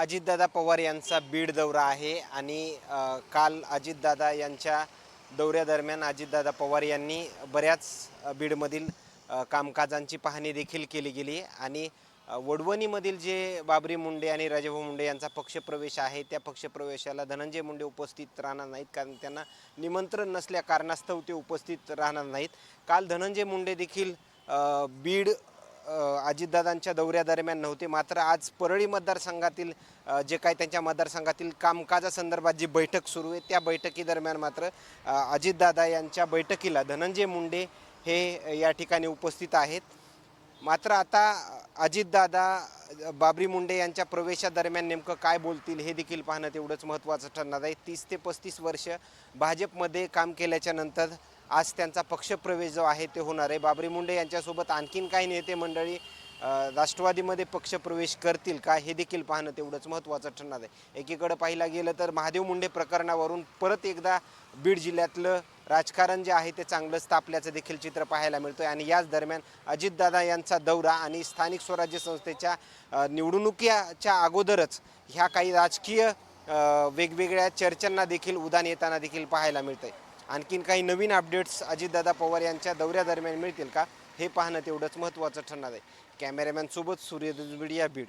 अजितदादा पवार यांचा बीड दौरा आहे आणि काल अजितदादा यांच्या दौऱ्यादरम्यान अजितदादा पवार यांनी बऱ्याच बीडमधील कामकाजांची पाहणी देखील केली गेली आणि वडवणीमधील जे बाबरी मुंडे आणि राजाभाऊ मुंडे यांचा पक्षप्रवेश आहे त्या पक्षप्रवेशाला धनंजय मुंडे उपस्थित राहणार नाहीत कारण त्यांना निमंत्रण नसल्या कारणास्तव ते उपस्थित राहणार नाहीत. काल धनंजय मुंडे देखील बीड अजितदादांच्या दौऱ्यादरम्यान नव्हते. मात्र आज परळी मतदारसंघातील जे काय त्यांच्या मतदारसंघातील कामकाजासंदर्भात जी बैठक सुरू आहे त्या बैठकीदरम्यान मात्र अजितदादा यांच्या बैठकीला धनंजय मुंडे हे या ठिकाणी उपस्थित आहेत. मात्र आता अजितदादा बाबरी मुंडे यांच्या प्रवेशादरम्यान नेमकं काय बोलतील हे देखील पाहणं तेवढंच महत्त्वाचं ठरणार आहे. तीस ते पस्तीस वर्ष भाजपमध्ये काम केल्याच्यानंतर आज त्यांचा पक्षप्रवेश जो आहे ते होणार आहे. बाबरी मुंडे यांच्यासोबत आणखीन काही नेते मंडळी राष्ट्रवादीमध्ये पक्षप्रवेश करतील का हे देखील पाहणं तेवढंच महत्त्वाचं ठरणार आहे. एकीकडं पाहिलं गेलं तर महादेव मुंडे प्रकरणावरून परत एकदा बीड जिल्ह्यातलं राजकारण जे आहे ते चांगलंच तापल्याचं देखील चित्र पाहायला मिळतोय. आणि याच दरम्यान अजितदादा यांचा दौरा आणि स्थानिक स्वराज्य संस्थेच्या निवडणुकीच्या अगोदरच ह्या काही राजकीय वेगवेगळ्या चर्चांना देखील उदान येताना देखील पाहायला मिळतंय. आणखीन काही नवीन अपडेट्स अजितदादा पवार यांच्या दौऱ्यादरम्यान मिळतील का? हे पाहणं तेवढंच महत्त्वाचं ठरणार आहे. कॅमेरामॅनसोबत सोबत सूर्य मीडिया बीड.